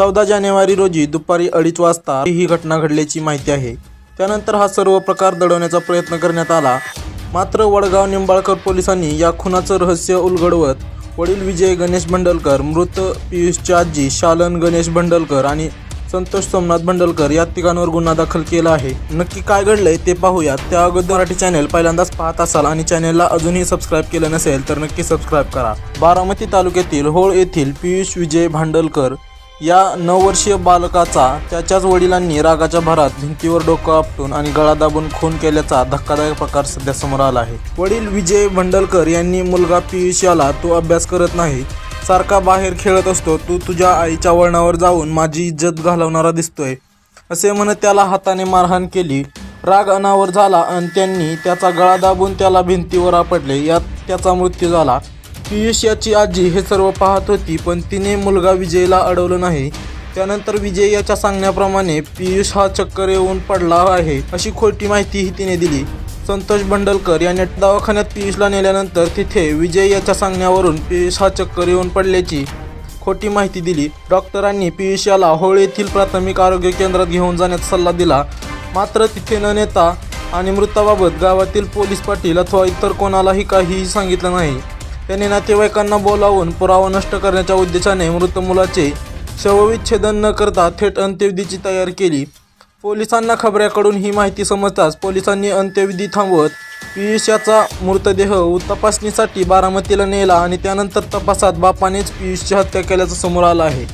चौदा जानेवारी रोजी दुपारी अडीच वाजता ही घटना घडल्याची माहिती आहे. त्यानंतर हा सर्व प्रकार दडवण्याचा प्रयत्न करण्यात आला. मात्र वडगाव निंबाळकर पोलिसांनी या खुनाचं रहस्य उलगडवत वडील विजय गणेश भंडलकर मृत पियुषची आजी शालन गणेश भंडलकर आणि संतोष सोमनाथ भंडलकर या तिघांवर गुन्हा दाखल केला आहे. नक्की काय घडलंय ते पाहूयात. त्या अगोदर मराठी चॅनेल पहिल्यांदाच पाहत असाल आणि चॅनेलला अजूनही सबस्क्राईब केलं नसेल तर नक्की सबस्क्राईब करा. बारामती तालुक्यातील होळ येथील पियुष विजय भांडलकर या नऊ वर्षीय बालकाचा त्याच्याच वडिलांनी रागाच्या भरात भिंतीवर डोकं आपटून आणि गळा दाबून खून केल्याचा धक्कादायक प्रकार सध्या समोर आला आहे. वडील विजय भंडलकर यांनी मुलगा पियुष याला तो अभ्यास करत नाही सारखा बाहेर खेळत असतो तू तुझ्या आईच्या वळणावर जाऊन माझी इज्जत घालवणारा दिसतोय असे म्हणत त्याला हाताने मारहाण केली. राग अनावर झाला आणि त्यांनी त्याचा गळा दाबून त्याला भिंतीवर आपटले यात त्याचा मृत्यू झाला. पियुष याची आजी हे सर्व पाहत होती पण तिने मुलगा विजयला अडवलं नाही. त्यानंतर विजय याच्या सांगण्याप्रमाणे पियुष हा चक्कर येऊन पडला आहे अशी खोटी माहितीही तिने दिली. संतोष बंडलकर याने दवाखान्यात पियुषला नेल्यानंतर तिथे विजय याच्या सांगण्यावरून पियुष हा चक्कर येऊन पडल्याची खोटी माहिती दिली. डॉक्टरांनी पियुष याला होळ येथील प्राथमिक आरोग्य केंद्रात घेऊन जाण्याचा सल्ला दिला. मात्र तिथे न नेता आणि मृताबाबत गावातील पोलीस पाटील अथवा इतर कोणालाही काहीही सांगितलं नाही. त्यांनी नातेवाईकांना बोलावून पुरावा नष्ट करण्याच्या उद्देशाने मृत मुलाचे शवविच्छेदन न करता थेट अंत्यविधीची तयारी केली. पोलिसांना खबऱ्याकडून ही माहिती समजताच पोलिसांनी अंत्यविधी थांबवत पियुष याचा मृतदेह तपासणीसाठी बारामतीला नेला आणि त्यानंतर तपासात बापानेच पियुषची हत्या केल्याचं समोर आलं आहे.